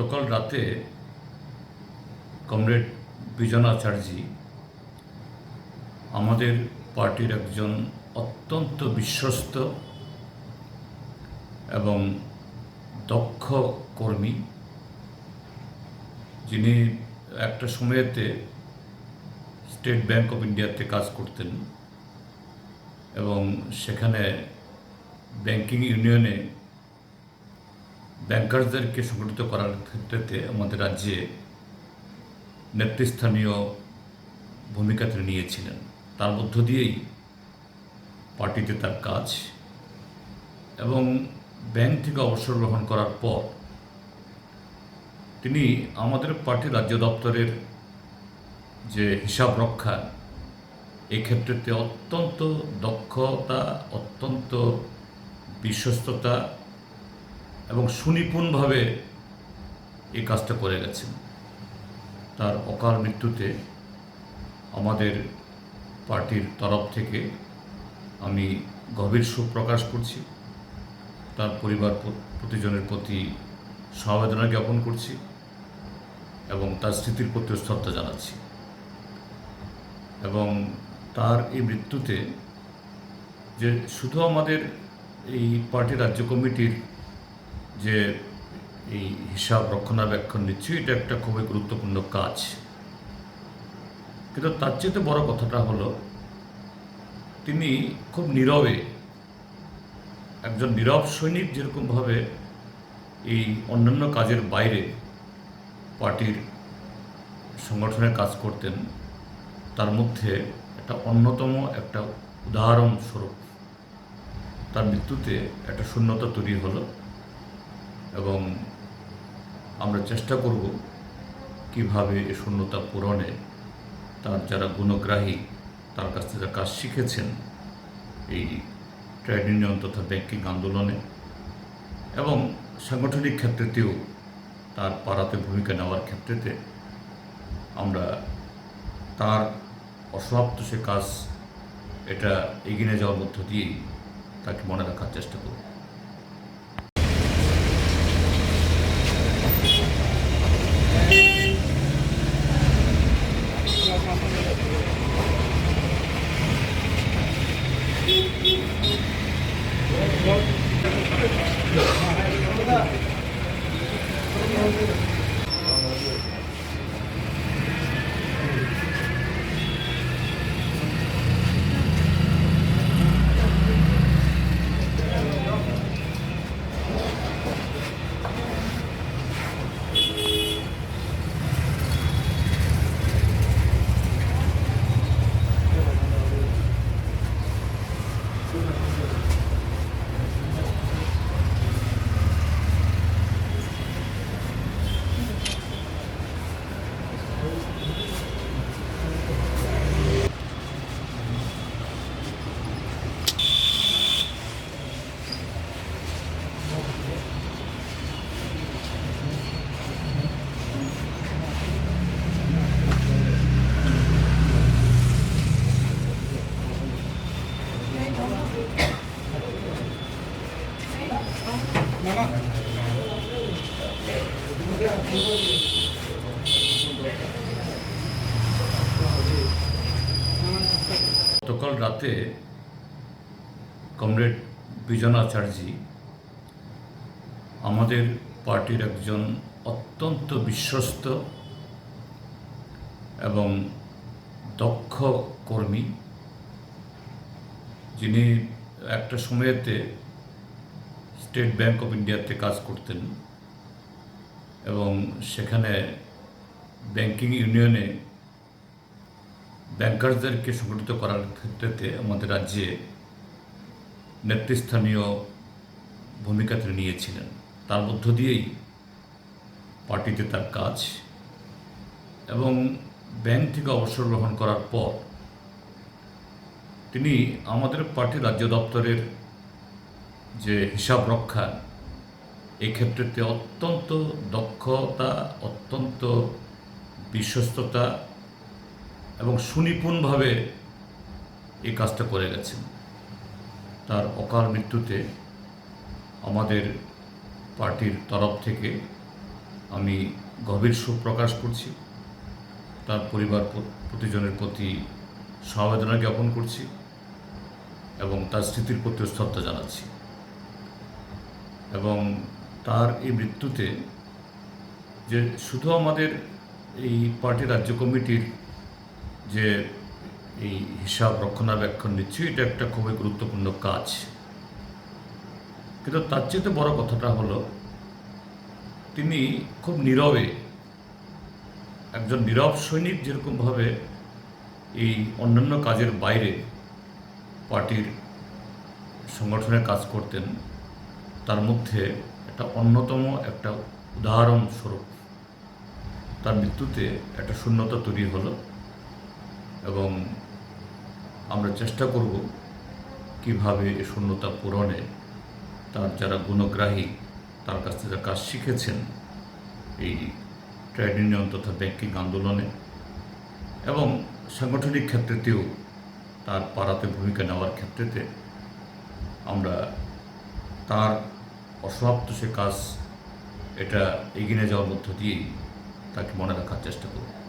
গতকাল রাতে কমরেড বিজন আচার্যি আমাদের পার্টির একজন অত্যন্ত বিশ্বস্ত এবং দক্ষ কর্মী, যিনি একটা সময়েতে স্টেট ব্যাংক অফ ইন্ডিয়াতে কাজ করতেন এবং সেখানে ব্যাংকিং ইউনিয়নে ব্যাংকার্সদেরকে সংগঠিত করার ক্ষেত্রে আমাদের রাজ্যে নেতৃস্থানীয় ভূমিকা তিনি নিয়েছিলেন। তার মধ্য দিয়েই পার্টিতে তার কাজ এবং ব্যাংক থেকে অবসর গ্রহণ করার পর তিনি আমাদের পার্টির রাজ্য দপ্তরের যে হিসাব রক্ষা এই ক্ষেত্রেতে অত্যন্ত দক্ষতা, অত্যন্ত বিশ্বস্ততা এবং সুনিপুণভাবে এই কাজটা করে গেছেন। তার অকাল মৃত্যুতে আমাদের পার্টির তরফ থেকে আমি গভীর শোক প্রকাশ করছি। তার পরিবার প্রতিজনের প্রতি সমবেদনা জ্ঞাপন করছি এবং তার স্মৃতির প্রতি শ্রদ্ধা জানাচ্ছি। এবং তার এই মৃত্যুতে যে শুধু আমাদের এই পার্টি রাজ্য কমিটির যে এই হিসাব রক্ষণাবেক্ষণ নিচ্ছি, এটা একটা খুবই গুরুত্বপূর্ণ কাজ। কিন্তু তার চেয়ে বড় কথাটা হলো, তিনি খুব নীরবে, একজন নীরব সৈনিক যেরকমভাবে এই অন্যান্য কাজের বাইরে পার্টির সংগঠনের কাজ করতেন, তার মধ্যে একটা অন্যতম একটা উদাহরণস্বরূপ। তার মৃত্যুতে একটা শূন্যতা তৈরি হলো। এবং আমরা চেষ্টা করব কীভাবে এই শূন্যতা পূরণে তার যারা গুণগ্রাহী, তার কাছ থেকে কাজ শিখেছেন এই ট্রেড ইউনিয়ন তথা ব্যাংকিং আন্দোলনে এবং সাংগঠনিক ক্ষেত্রেতেও তার পাড়াতে ভূমিকা নেওয়ার ক্ষেত্রেতে আমরা তার অসমাপ্ত সে কাজ এটা এগিয়ে যাওয়ার মধ্য দিয়েই তাকে মনে রাখার চেষ্টা করব। গতকাল রাতে কমরেড বিজন আচার্যি আমাদের পার্টির একজন অত্যন্ত বিশ্বস্ত এবং দক্ষ কর্মী, যিনি একটা সময়েতে স্টেট ব্যাংক অফ ইন্ডিয়াতে কাজ করতেন এবং সেখানে ব্যাংকিং ইউনিয়নে ব্যাংকার্সদেরকে সংগঠিত করার ক্ষেত্রে আমাদের রাজ্যে নেতৃস্থানীয় ভূমিকা তিনি নিয়েছিলেন। তার মধ্য দিয়েই পার্টিতে তার কাজ এবং ব্যাংক থেকে অবসর গ্রহণ করার পর তিনি আমাদের পার্টির রাজ্য দপ্তরের যে হিসাব রক্ষা, এই ক্ষেত্রেতে অত্যন্ত দক্ষতা, অত্যন্ত বিশ্বস্ততা এবং সুনিপুণভাবে এই কাজটা করে গেছেন। তার অকাল মৃত্যুতে আমাদের পার্টির তরফ থেকে আমি গভীর শোক প্রকাশ করছি। তার পরিবার প্রতিজনের প্রতি সমবেদনা জ্ঞাপন করছি এবং তার স্মৃতির প্রতি শ্রদ্ধা জানাচ্ছি। এবং তার এই মৃত্যুতে যে শুধু আমাদের এই পার্টি রাজ্য কমিটির যে এই হিসাব রক্ষণাবেক্ষণ নিচ্ছে, এটা একটা খুবই গুরুত্বপূর্ণ কাজ। কিন্তু তার চেয়ে বড় কথাটা হলো, তিনি খুব নীরবে, একজন নীরব সৈনিক যেরকমভাবে এই অন্যান্য কাজের বাইরে পার্টির সংগঠনের কাজ করতেন তার মধ্যে একটা অন্যতম একটা উদাহরণ স্বরূপ। তার মৃত্যুতে একটা শূন্যতা তৈরি হলো এবং আমরা চেষ্টা করব কীভাবে এই শূন্যতা পূরণে তার যারা গুণগ্রাহী, তার কাছ থেকে কাজ শিখেছেন এই ট্রেড ইউনিয়ন তথা ব্যাংকিং আন্দোলনে এবং সাংগঠনিক ক্ষেত্রেতেও তার পাড়াতে ভূমিকা নেওয়ার ক্ষেত্রেতে আমরা তার অসমাপ্ত সে কাজ এটা এগিয়ে যাওয়ার মধ্য দিয়েই তাকে মনে রাখার চেষ্টা করব